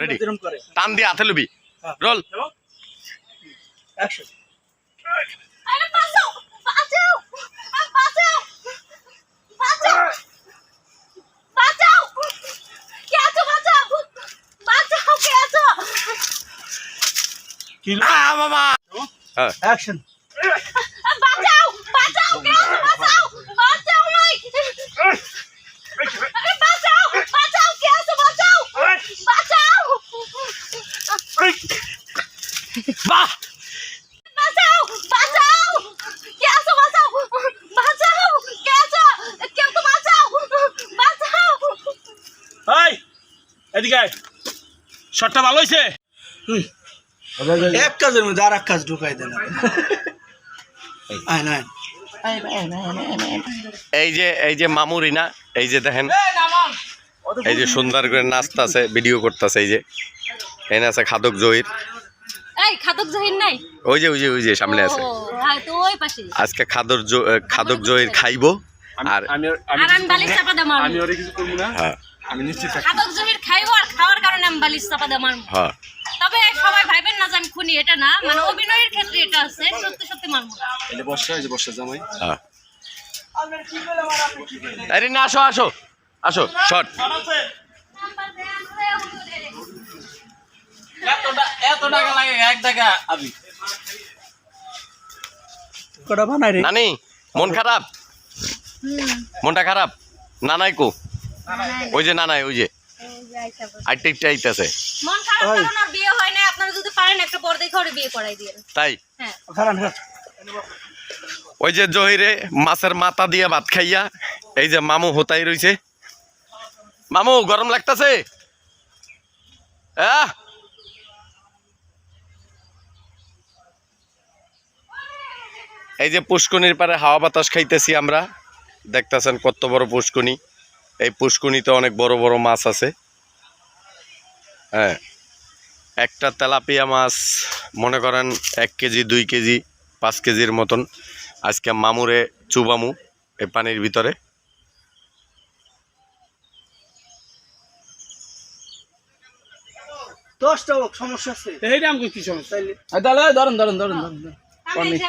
Ready এরকম করে। টান দিয়ে হাতে লুবি। রোল অ্যাকশন আরে বাঁচাও! বাঁচাও! বাঁচাও বাঁচাও বাঁচাও কে আছো বাঁচাও বাঁচাও কে আছো কি আ মামা হ্যাঁ অ্যাকশন বাঁচাও বাঁচাও কে আছো বাঁচাও বাঁচাও নাই আরে বাঁচাও বাঁচাও কে আছো বাঁচাও বাঁচাও বাহ! বাঁচাও বাঁচাও! কে আছো বাঁচাও বাঁচাও! কে আছো? কেউ তো বাঁচাও বাঁচাও! এই এদিকে আয়। শটটা ভালো হয়েছে এক কাজের মধ্যে আর এক কাজ ঢুকাই দেন আয় না এই যে এই যে মামুরিনা এই যে দেখেন এই যে সুন্দর করে নাচতাছে ভিডিও করতেছে এই যে। এনে আছে খাদক জহির। এই খাদক জহির নাই? ওই যে ওই যে ওই যে সামনে আছে। হ্যাঁ তো ওই পাশে। আজকে খাদর খাদক জহির খাইবো আর আমি আমি বালিশ চাপা দে আমি ওরে কিছু করব না। হ্যাঁ। আমি নিশ্চিত খাদক জহির খাইবো আর খাওয়ার কারণে আমি বালিশ চাপা দে মারবো। হ্যাঁ। তবে সবাই ভাইবেন না যে আমি খুনি এটা না। মানে অভিনয়ের ক্ষেত্রে এটা আছে সত্যি সত্যি মারবো। না। বর্ষা এই যে বর্ষা জামাই। হ্যাঁ। আরে না আসো আসো। আসো শর্ট কটা বানাই রে? নানি মন খারাপ? মনটা খারাপ? নানাই। কো ওই যে নানাই ওই যে। আইটা ইটা আইতাছে। মন খারাপ কারণ আর বিয়ে হয় না আপনারা যদি পারেন একটা পর দেখে বিয়ে করাই দিয়ে তাই? হ্যাঁ। খারান খারান। ওই যে জহিরে মাছের মাথা দিয়ে ভাত খাইয়া এই যে মামু হোতাই রইছে। মামু গরম লাগতেছে? আহ! এই যে পুষ্কনির পারে হাওয়া বাতাস খাইতেছি আমরা। দেখতেছেন কত বড় পুষ্কনি। এই পুষ্কনিতে অনেক বড় বড় মাছ আছে। হ্যাঁ একটা তেলাপিয়া মাছ মনে করেন এক কেজি দুই কেজি পাঁচ কেজির মতন। আজকে মামুরে চুবামু এই পানির ভিতরে। দশটা সমস্যা আছে। এইটা আমাকে কি সমস্যা? ধরেন ধরেন ধরেন ধরেন আমি এই যে